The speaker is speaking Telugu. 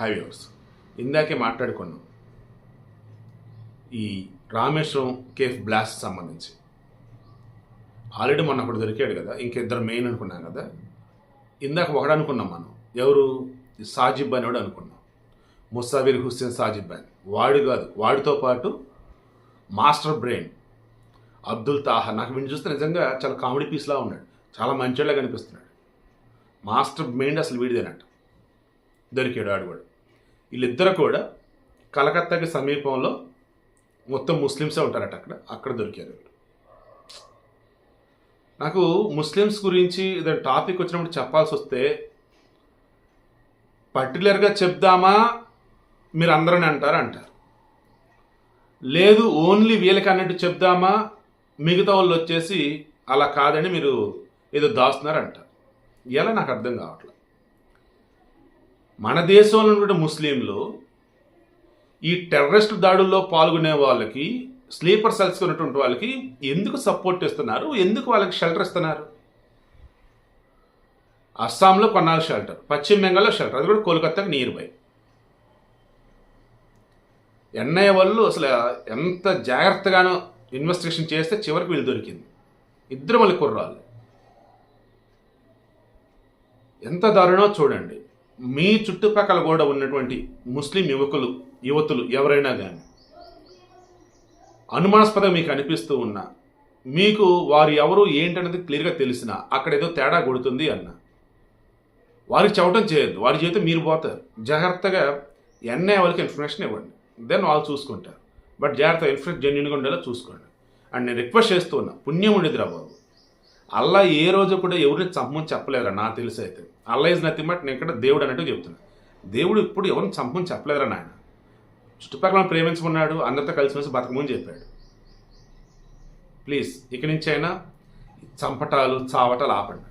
హైవేస్ ఇందాకే మాట్లాడుకున్నాం. ఈ రామేశ్వరం కేఫ్ బ్లాస్ట్ సంబంధించి. ఆల్రెడీ మొన్న ఒకటి దొరికాడు కదా ఇంకిద్దరు మెయిన్ అనుకున్నాం కదా. ఇందాక ఒకడు అనుకున్నాం మనం. ఎవరు? సాజిబ్ అని కూడా అనుకున్నాం. ముసావిర్ హుస్సేన్ సాజిబ్ అని. వాడు కాదు వాడితో పాటు మాస్టర్ బ్రెయిన్. అబ్దుల్ తాహా నాకు వీడిని చూస్తే నిజంగా చాలా కామెడీ పీస్లా ఉన్నాడు. చాలా మంచోళ్ళగా కనిపిస్తున్నాడు మాస్టర్ మైండ్ అసలు వీడిదేనట. దొరికాడు ఆడు కూడా. వీళ్ళిద్దరు కూడా కలకత్తాకి సమీపంలో మొత్తం ముస్లిమ్సే ఉంటారట అక్కడ. అక్కడ దొరికారు. నాకు ముస్లిమ్స్ గురించి ఏదైనా టాపిక్ వచ్చినప్పుడు చెప్పాల్సి వస్తే పర్టికులర్గా చెప్దామా? మీరు అందరని అంటారు? అంటారు. లేదు ఓన్లీ వీళ్ళకి అన్నట్టు చెప్దామా? మిగతా వాళ్ళు వచ్చేసి అలా కాదని మీరు ఏదో దాస్తున్నారంట ఎలా? నాకు అర్థం కావట్లేదు. మన దేశంలో ఉన్న ముస్లింలు ఈ టెర్రరిస్ట్ దాడుల్లో పాల్గొనే వాళ్ళకి స్లీపర్ సెల్స్ ఉన్నటువంటి వాళ్ళకి ఎందుకు సపోర్ట్ ఇస్తున్నారు ఎందుకు వాళ్ళకి షెల్టర్ ఇస్తున్నారు? అస్సాంలో కొన్నాళ్ళు షెల్టర్ పశ్చిమ బెంగాల్లో షెల్టర్ అది కూడా కోల్కతాకి నియర్ బై ఎన్ఐ వాళ్ళు అసలు ఎంత జాగ్రత్తగానో ఇన్వెస్టిగేషన్ చేస్తే చివరికి వీళ్ళు దొరికింది. ఇద్దరు మళ్ళీ కుర్రాళ్ళు. ఎంత దారుణో చూడండి. మీ చుట్టుపక్కల కూడా ఉన్నటువంటి ముస్లిం యువకులు యువతులు ఎవరైనా కానీ అనుమానాస్పదం మీకు అనిపిస్తూ ఉన్నా మీకు వారు ఎవరు ఏంటనేది క్లియర్గా తెలిసినా అక్కడ ఏదో తేడా కొడుతుంది అన్న. వారికి చెప్పడం చేయొద్దు. వారి చేత మీరు పోతారు. జాగ్రత్తగా ఎన్ఐ వాళ్ళకి ఇన్ఫర్మేషన్ ఇవ్వండి. దెన్ వాళ్ళు చూసుకుంటారు. బట్ జాగ్రత్త ఇన్ఫర్మేషన్ జెన్యున్గా ఉండేలా చూసుకోండి. అండ్ నేను రిక్వెస్ట్ చేస్తూ ఉన్నా పుణ్యం ఉండేదిరా బాబు. అల్లా ఏ రోజు కూడా ఎవరిని చంపమని చెప్పలేదురా నాకు తెలిసి అయితే. అల్లా ఇస్ నథింగ్ బట్ నేను ఇక్కడ దేవుడు అన్నట్టు చెప్తున్నా. దేవుడు ఇప్పుడు ఎవరిని చంపమని చెప్పలేదురా నాయన. చుట్టుపక్కల ప్రేమించుకున్నాడు అందరితో కలిసిమెలిసి బతకమని చెప్పాడు. ప్లీజ్ ఇక నుంచి అయినా చంపటాలు చావటాలు ఆపండి.